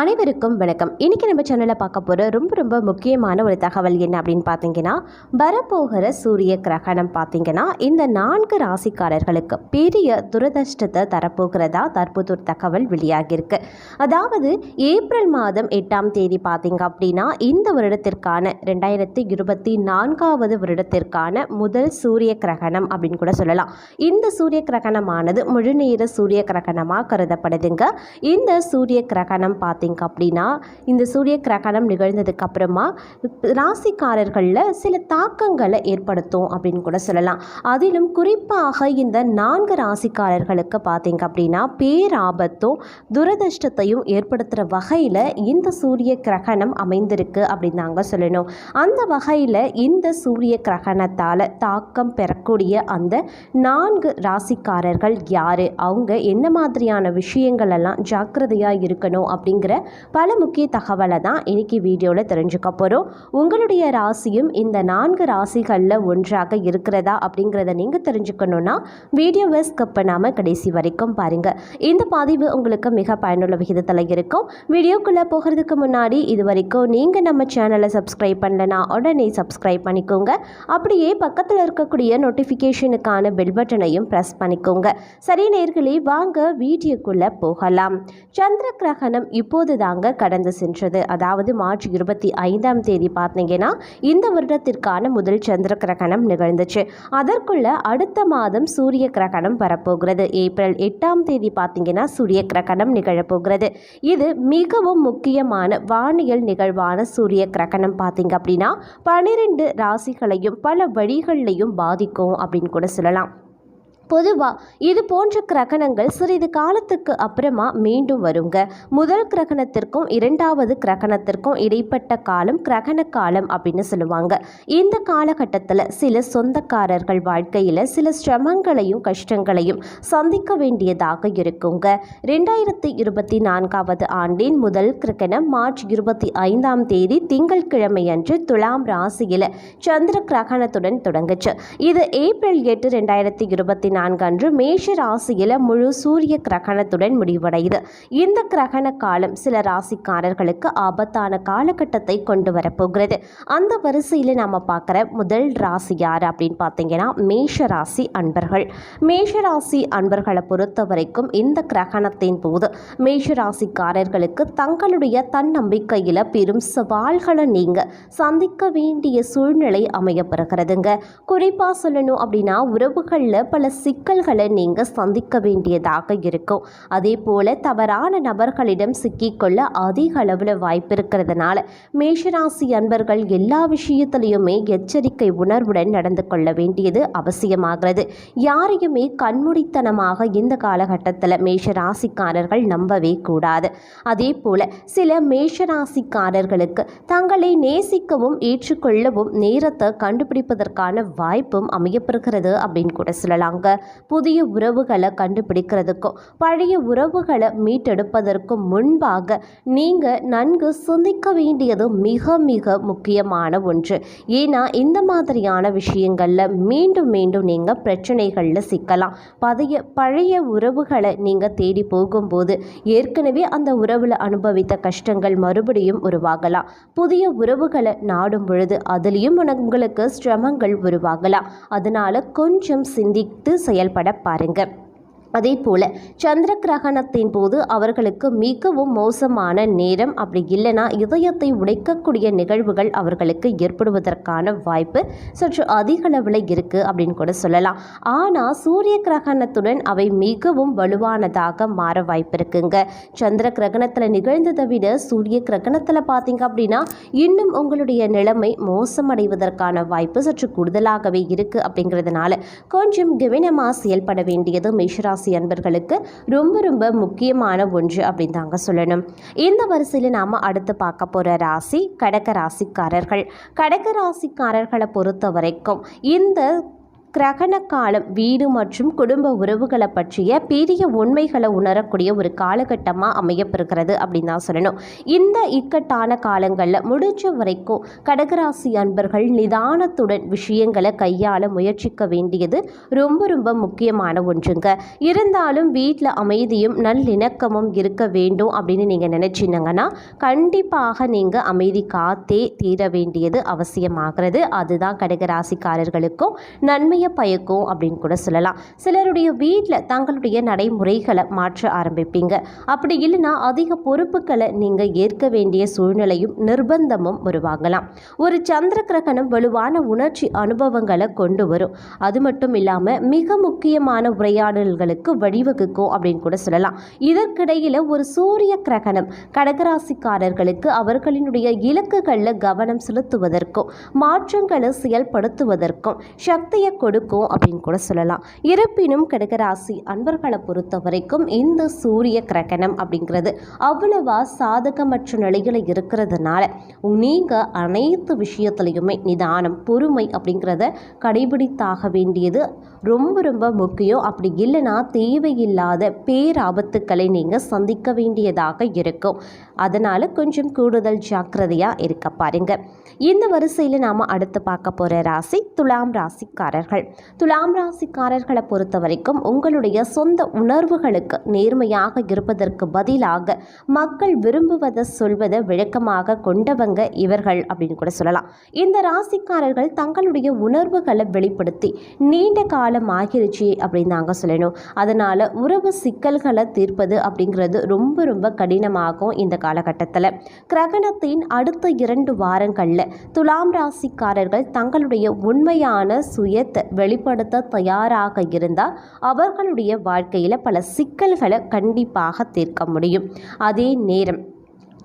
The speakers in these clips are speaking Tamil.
அனைவருக்கும் வணக்கம். இன்னைக்கு நம்ம சேனலில் பார்க்க போகிற ரொம்ப ரொம்ப முக்கியமான ஒரு தகவல் என்ன அப்படின்னு பார்த்தீங்கன்னா வரப்போகிற சூரிய கிரகணம் பார்த்தீங்கன்னா இந்த நான்கு ராசிக்காரர்களுக்கு பெரிய துரதிருஷ்டத்தை தரப்போகிறதா தற்போது ஒரு தகவல் வெளியாகியிருக்கு. அதாவது ஏப்ரல் மாதம் எட்டாம் தேதி பார்த்தீங்க அப்படின்னா இந்த வருடத்திற்கான ரெண்டாயிரத்தி இருபத்தி நான்காவது வருடத்திற்கான முதல் சூரிய கிரகணம் அப்படின்னு கூட சொல்லலாம். இந்த சூரிய கிரகணமானது முழுநேர சூரிய கிரகணமாக கருதப்படுதுங்க. இந்த சூரிய கிரகணம் பார்த்தீங்க அப்படின்னா இந்த சூரிய கிரகணம் நிகழ்ந்ததுக்கு அப்புறமா ராசிக்காரர்களில் சில தாக்கங்களை ஏற்படுத்தும் அப்படின்னு கூட சொல்லலாம். அதிலும் குறிப்பாக இந்த நான்கு ராசிக்காரர்களுக்கு பார்த்தீங்க அப்படின்னா பேராபத்தும் துரதிருஷ்டத்தையும் ஏற்படுத்துகிற வகையில் இந்த சூரிய கிரகணம் அமைந்திருக்கு அப்படின்னு தாங்க சொல்லணும். அந்த வகையில் இந்த சூரிய கிரகணத்தால் தாக்கம் பெறக்கூடிய அந்த நான்கு ராசிக்காரர்கள் யார்? அவங்க என்ன மாதிரியான விஷயங்கள் எல்லாம் ஜாக்கிரதையாக இருக்கணும் அப்படிங்கிற பல முக்கிய தகவலை தான் இன்னைக்கு வீடியோவில் தெரிஞ்சுக்க போகிறோம் உங்களுடைய ராசியும் இந்த நான்கு ராசிகளில் ஒன்றாக இருக்கிறதா அப்படிங்கிறத நீங்கள் தெரிஞ்சுக்கணுன்னா வீடியோவை ஸ்கிப் பண்ணாமல் கடைசி வரைக்கும் பாருங்கள் இந்த பதிவு உங்களுக்கு மிக பயனுள்ள விகிதத்தில் இருக்கும். வீடியோக்குள்ளே போகிறதுக்கு முன்னாடி இது வரைக்கும் நீங்கள் நம்ம சேனலை சப்ஸ்கிரைப் பண்ணலனா உடனே சப்ஸ்கிரைப் பண்ணிக்கோங்க. அப்படியே பக்கத்தில் இருக்கக்கூடிய நோட்டிஃபிகேஷனுக்கான பெல் பட்டனையும் ப்ரெஸ் பண்ணிக்கோங்க. சரி நேர்களே வாங்க வீடியோக்குள்ளே போகலாம். சந்திர கிரகணம் இப்போது தாங்க கடந்து சென்றது. அதாவது மார்ச் இருபத்தி ஐந்தாம் தேதி பார்த்தீங்கன்னா இந்த வருடத்திற்கான முதல் சந்திர கிரகணம் நிகழ்ந்துச்சு. அதற்குள்ள அடுத்த மாதம் சூரிய கிரகணம் வரப்போகிறது. ஏப்ரல் எட்டாம் தேதி பார்த்தீங்கன்னா சூரிய கிரகணம் நிகழப்போகிறது. இது மிகவும் முக்கியமான வானியல் நிகழ்வான சூரிய கிரகணம் பார்த்தீங்க அப்படின்னா பனிரெண்டு ராசிகளையும் பல வழிகள்லையும் பாதிக்கும் அப்படின்னு கூட சொல்லலாம். பொதுவாக இது போன்ற கிரகணங்கள் சிறிது காலத்துக்கு அப்புறமா மீண்டும் வருங்க. முதல் கிரகணத்திற்கும் இரண்டாவது கிரகணத்திற்கும் இடைப்பட்ட காலம் கிரகண காலம் அப்படின்னு சொல்லுவாங்க. இந்த காலகட்டத்தில் சில சொந்தக்காரர்கள் வாழ்க்கையில் சில சிரமங்களையும் கஷ்டங்களையும் சந்திக்க வேண்டியதாக இருக்குங்க. ரெண்டாயிரத்தி இருபத்தி நான்காவது ஆண்டின் முதல் கிரகணம் மார்ச் இருபத்தி ஐந்தாம் தேதி திங்கட்கிழமை அன்று துலாம் ராசியில் சந்திர கிரகணத்துடன் தொடங்குச்சு. இது ஏப்ரல் எட்டு ரெண்டாயிரத்தி இருபத்தி நான்கு அன்று மேஷ ராசியில் முழு சூரிய கிரகணத்துடன் முடிவடையுது. இந்த கிரகண காலம் சில ராசிக்காரர்களுக்கு ஆபத்தான காலகட்டத்தை கொண்டு வரப்போகிறது அந்த வரிசையில் நாம் பார்க்குற முதல் ராசி யார் அப்படின்னு பார்த்தீங்கன்னா மேஷ ராசி அன்பர்கள். மேஷ ராசி அன்பர்களை பொறுத்த வரைக்கும் இந்த கிரகணத்தின் போது மேஷ ராசிக்காரர்களுக்கு தங்களுடைய தன்னம்பிக்கையில் பெரும் சவால்களை நீங்கள் சந்திக்க வேண்டிய சூழ்நிலை அமையப்பெறுகிறதுங்க குறிப்பாக சொல்லணும் அப்படின்னா உறவுகளில் பல சிக்கல்களை நீங்கள் சந்திக்க வேண்டியதாக இருக்கும். அதே போல் தவறான நபர்களிடம் சிக்கிக்கொள்ள அதிக அளவில் வாய்ப்பு இருக்கிறதுனால மேஷராசி அன்பர்கள் எல்லா விஷயத்திலையுமே எச்சரிக்கை உணர்வுடன் நடந்து கொள்ள வேண்டியது அவசியமாகிறது. யாரையுமே கண்மூடித்தனமாக இந்த காலகட்டத்தில் மேஷராசிக்காரர்கள் நம்பவே கூடாது. அதே போல் சில மேஷராசிக்காரர்களுக்கு தங்களை நேசிக்கவும் ஏற்றுக்கொள்ளவும் நேரத்தை கண்டுபிடிப்பதற்கான வாய்ப்பும் அமையப்பெறுகிறது அப்படின்னு கூட சொல்லலாங்க. புதிய உறவுகளை கண்டுபிடிக்கிறதுக்கும் பழைய உறவுகளை மீட்டெடுப்பதற்கும் முன்பாக நீங்கள் நன்கு சிந்திக்க வேண்டியது மிக மிக முக்கியமான ஒன்று. ஏன்னா இந்த மாதிரியான விஷயங்களில் மீண்டும் மீண்டும் நீங்கள் பிரச்சனைகளில் சிக்கலாம். பழைய பழைய உறவுகளை நீங்கள் தேடி போகும்போது ஏற்கனவே அந்த உறவில் அனுபவித்த கஷ்டங்கள் மறுபடியும் உருவாகலாம். புதிய உறவுகளை நாடும் பொழுது அதுலேயும் உங்களுக்கு சிரமங்கள் உருவாகலாம். அதனால் கொஞ்சம் சிந்தித்து செயல்பட பாருங்க. அதே போல் சந்திர கிரகணத்தின் போது அவர்களுக்கு மிகவும் மோசமான நேரம் அப்படி இல்லைன்னா இதயத்தை உடைக்கக்கூடிய நிகழ்வுகள் அவர்களுக்கு ஏற்படுவதற்கான வாய்ப்பு சற்று அதிக அளவில் இருக்குது அப்படின்னு கூட சொல்லலாம். ஆனால் சூரிய கிரகணத்துடன் அவை மிகவும் வலுவானதாக மாற வாய்ப்பு இருக்குங்க. சந்திர கிரகணத்தில் நிகழ்ந்ததை விட சூரிய கிரகணத்தில் பார்த்தீங்க அப்படின்னா இன்னும் உங்களுடைய நிலைமை மோசமடைவதற்கான வாய்ப்பு சற்று கூடுதலாகவே இருக்குது அப்படிங்கிறதுனால கொஞ்சம் கவனமாக செயல்பட வேண்டியது ராசி அன்பர்களுக்கு ரொம்ப ரொம்ப முக்கியமான ஒன்று அப்படின்னு தாங்க சொல்லணும். இந்த வரிசையில் நாம் அடுத்து பார்க்க போகிற ராசி கடக ராசிக்காரர்கள். கடக ராசிக்காரர்களை பொறுத்த வரைக்கும் இந்த கிரகண காலம் வீடு மற்றும் குடும்ப உறவுகளை பற்றிய பெரிய உண்மைகளை உணரக்கூடிய ஒரு காலகட்டமாக அமையப்பெறுகிறது அப்படின்னு தான் சொல்லணும். இந்த இக்கட்டான காலங்களில் முடிஞ்ச வரைக்கும் கடகராசி அன்பர்கள் நிதானத்துடன் விஷயங்களை கையாள முயற்சிக்க வேண்டியது ரொம்ப ரொம்ப முக்கியமான ஒன்றுங்க. இருந்தாலும் வீட்டில் அமைதியும் நல்லிணக்கமும் இருக்க வேண்டும் அப்படின்னு நீங்கள் நினச்சினங்கன்னா கண்டிப்பாக நீங்கள் அமைதி காத்தே தீர வேண்டியது அவசியமாகிறது. அதுதான் கடகராசிக்காரர்களுக்கும் நன்மை நன்மையை பயக்கம் அப்படின்னு கூட சொல்லலாம். சிலருடைய வீட்டில் தங்களுடைய நடைமுறைகளை மாற்ற ஆரம்பிப்பீங்க. அப்படி இல்லைன்னா அதிக பொறுப்புகளை நீங்கள் ஏற்க வேண்டிய சூழ்நிலையும் நிர்பந்தமும் உருவாகலாம். ஒரு சந்திர கிரகணம் வலுவான உணர்ச்சி அனுபவங்களை கொண்டு வரும். அது மட்டும் இல்லாமல் மிக முக்கியமான உரையாடல்களுக்கு வழிவகுக்கும் அப்படின்னு கூட சொல்லலாம். இதற்கிடையில் ஒரு சூரிய கிரகணம் கடகராசிக்காரர்களுக்கு அவர்களினுடைய இலக்குகளில் கவனம் செலுத்துவதற்கும் மாற்றங்களை செயல்படுத்துவதற்கும் சக்தியை கொடுக்கும் அப்படின்னு கூட சொல்லலாம். இருப்பினும் கடகராசி அன்பர்களை பொறுத்த வரைக்கும் இந்த சூரிய கிரகணம் அப்படிங்கிறது அவ்வளவா சாதகமற்ற நிலையில் இருக்கிறதுனால நீங்கள் அனைத்து விஷயத்துலையுமே நிதானம் பொறுமை அப்படிங்கிறத கடைபிடித்தாக வேண்டியது ரொம்ப ரொம்ப முக்கியம். அப்படி இல்லைன்னா தேவையில்லாத பேராபத்துக்களை நீங்கள் சந்திக்க வேண்டியதாக இருக்கும். அதனால் கொஞ்சம் கூடுதல் ஜாக்கிரதையாக இருக்க பாருங்கள் இந்த வரிசையில் நாம் அடுத்து பார்க்க போகிற ராசி துலாம் ராசிக்காரர்கள். துலாம் ராசிக்காரர்களை பொறுத்த வரைக்கும் உங்களுடைய சொந்த உணர்வுகளுக்கு நேர்மையாக இருப்பதற்கு பதிலாக மக்கள் விரும்புவதை சொல்வதை விளக்கமாக கொண்டவங்க இவர்கள் அப்படின்னு கூட சொல்லலாம். இந்த ராசிக்காரர்கள் தங்களுடைய உணர்வுகளை வெளிப்படுத்தி நீண்ட காலம் ஆகிருச்சு அப்படின்னு தாங்க சொல்லணும். அதனால் உறவு சிக்கல்களை தீர்ப்பது அப்படிங்கிறது ரொம்ப ரொம்ப கடினமாகும் இந்த காலகட்டத்தில். கிரகணத்தின் அடுத்த இரண்டு வாரங்களில் துலாம் ராசிக்காரர்கள் தங்களுடைய உண்மையான சுயத்தை வெளிப்படுத்த தயாராக இருந்தால் அவர்களுடைய வாழ்க்கையில் பல சிக்கல்களை கண்டிப்பாக தீர்க்க முடியும். அதே நேரம்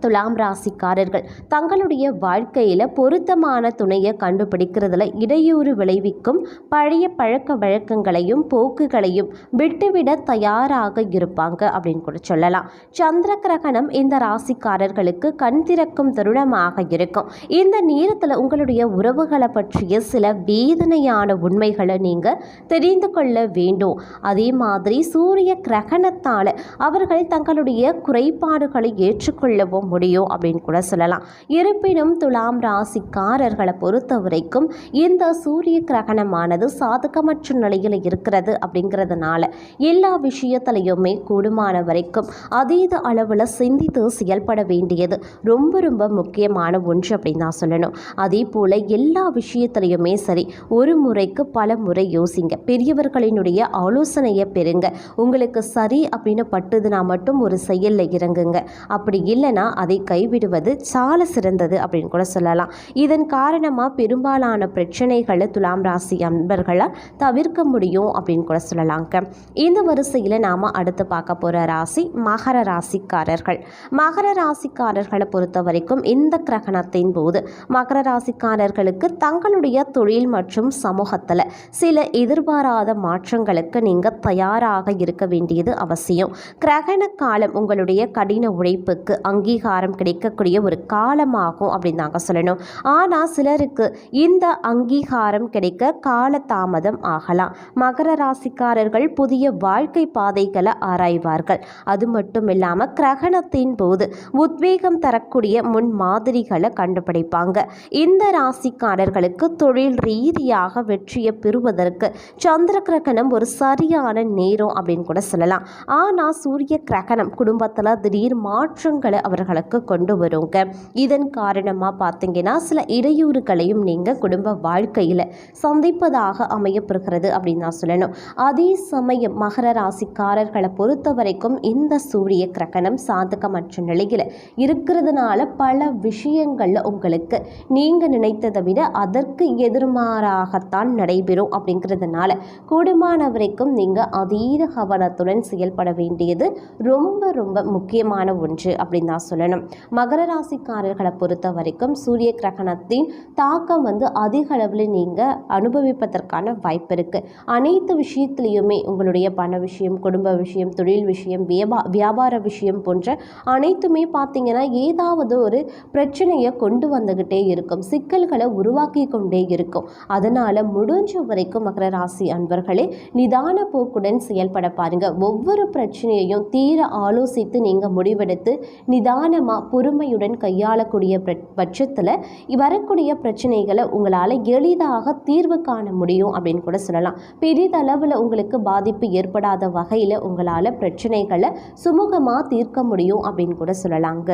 துலாம் ராசிக்காரர்கள். தங்களுடைய வாழ்க்கையில் பொருத்தமான துணையை கண்டுபிடிக்கிறதுல இடையூறு விளைவிக்கும் பழைய பழக்க வழக்கங்களையும் போக்குகளையும் விட்டுவிட தயாராக இருப்பாங்க அப்படின்னு கூட சொல்லலாம். சந்திர கிரகணம் இந்த ராசிக்காரர்களுக்கு கண் திறக்கும் தருணமாக இருக்கும். இந்த நேரத்தில் உங்களுடைய உறவுகளை பற்றிய சில வேதனையான உண்மைகளை நீங்கள் தெரிந்து கொள்ள வேண்டும். அதே மாதிரி சூரிய கிரகணத்தால் அவர்கள் தங்களுடைய குறைபாடுகளை ஏற்றுக்கொள்ளவும் முடியும் அப்படின்னு கூட சொல்லலாம். இருப்பினும் துலாம் ராசிக்காரர்களை பொறுத்த வரைக்கும் இந்த சூரிய கிரகணமானது சாதகமற்ற நிலையில் இருக்கிறது அப்படிங்கிறதுனால எல்லா விஷயத்திலையுமே கூடுமான வரைக்கும் அதீத அளவில் சிந்தித்து செயல்பட வேண்டியது ரொம்ப ரொம்ப முக்கியமான ஒன்று அப்படின்னு தான் சொல்லணும். அதே போல் எல்லா விஷயத்திலையுமே சரி ஒரு முறைக்கு பல முறை யோசிங்க. பெரியவர்களினுடைய ஆலோசனையை பெறுங்க. உங்களுக்கு சரி அப்படின்னு பட்டுதுன்னா மட்டும் ஒரு செயலில் இறங்குங்க. அப்படி இல்லைன்னா அதை கைவிடுவது சால சிறந்தது அப்படின்னு கூட சொல்லலாம். இதன் காரணமாக பெரும்பாலான பிரச்சனைகளை துலாம் ராசி அன்பர்களால் தவிர்க்க முடியும் அப்படின்னு கூட சொல்லலாங்க. இந்த வரிசையில் நாம் அடுத்து பார்க்க போகிற ராசி மகர ராசிக்காரர்கள். மகர ராசிக்காரர்களை பொறுத்த வரைக்கும் இந்த கிரகணத்தின் போது மகர ராசிக்காரர்களுக்கு தங்களுடைய தொழில் மற்றும் சமூகத்தில் சில எதிர்பாராத மாற்றங்களுக்கு நீங்கள் தயாராக இருக்க வேண்டியது அவசியம். கிரகண காலம் உங்களுடைய கடின உழைப்புக்கு அங்கீகாரம் கிடைக்கக்கூடிய ஒரு காலமாகும் அப்படின்னு தாங்க சொல்லணும். ஆனால் சிலருக்கு இந்த அங்கீகாரம் கிடைக்க காலதாமதம் ஆகலாம். மகர ராசிக்காரர்கள் புதிய வாழ்க்கை பாதைகளை ஆராய்வார்கள். அது மட்டும் இல்லாமல் கிரகணத்தின் போது உத்வேகம் தரக்கூடிய முன் மாதிரிகளை கண்டுபிடிப்பாங்க. இந்த ராசிக்காரர்களுக்கு தொழில் ரீதியாக வெற்றியை பெறுவதற்கு சந்திர கிரகணம் ஒரு சரியான நேரம் அப்படின்னு கூட சொல்லலாம். ஆனால் சூரிய கிரகணம் குடும்பத்தில் திடீர் மாற்றங்களை அவர்கள் அவர்களுக்கு கொண்டு வருங்க. இதன் காரணமாக பார்த்தீங்கன்னா சில இடையூறுகளையும் நீங்கள் குடும்ப வாழ்க்கையில் சந்திப்பதாக அமையப்படுகிறது அப்படின்னு நான் சொல்லணும். அதே சமயம் மகர ராசிக்காரர்களை பொறுத்த வரைக்கும் இந்த சூரிய கிரகணம் சாதகமற்ற நிலையில் இருக்கிறதுனால பல விஷயங்களில் உங்களுக்கு நீங்கள் நினைத்ததை விட அதற்கு எதிர்மாறாகத்தான் நடைபெறும் அப்படிங்கிறதுனால கூடுமான வரைக்கும் நீங்கள் அதீத கவனத்துடன் செயல்பட வேண்டியது ரொம்ப ரொம்ப முக்கியமான ஒன்று அப்படின்னு நான் சொல்லணும். சொல்லணும் மகர ராசிக்காரர்களை பொறுத்த வரைக்கும் சூரிய கிரகணத்தின் தாக்கம் வந்து அதிக அளவில் நீங்கள் அனுபவிப்பதற்கான வாய்ப்பு இருக்குது அனைத்து விஷயத்துலையுமே உங்களுடைய பண விஷயம் குடும்ப விஷயம் தொழில் விஷயம் வியாபா வியாபார விஷயம் போன்ற அனைத்துமே பார்த்தீங்கன்னா ஏதாவது ஒரு பிரச்சனையை கொண்டு வந்துக்கிட்டே இருக்கும். சிக்கல்களை உருவாக்கி கொண்டே இருக்கும். அதனால் முடிஞ்ச வரைக்கும் மகர ராசி அன்பர்களே நிதான போக்குடன் செயல்பட பாருங்க. ஒவ்வொரு பிரச்சனையையும் தீர ஆலோசித்து நீங்கள் முடிவெடுத்து நிதான நிதானமாக பொறுமையுடன் கையாளக்கூடிய பட்சத்தில் வரக்கூடிய பிரச்சனைகளை உங்களால் எளிதாக தீர்வு காண முடியும் அப்படின்னு கூட சொல்லலாம். பெரிதளவில் உங்களுக்கு பாதிப்பு ஏற்படாத வகையில் உங்களால் பிரச்சனைகளை சுமூகமாக தீர்க்க முடியும் அப்படின்னு கூட சொல்லலாங்க.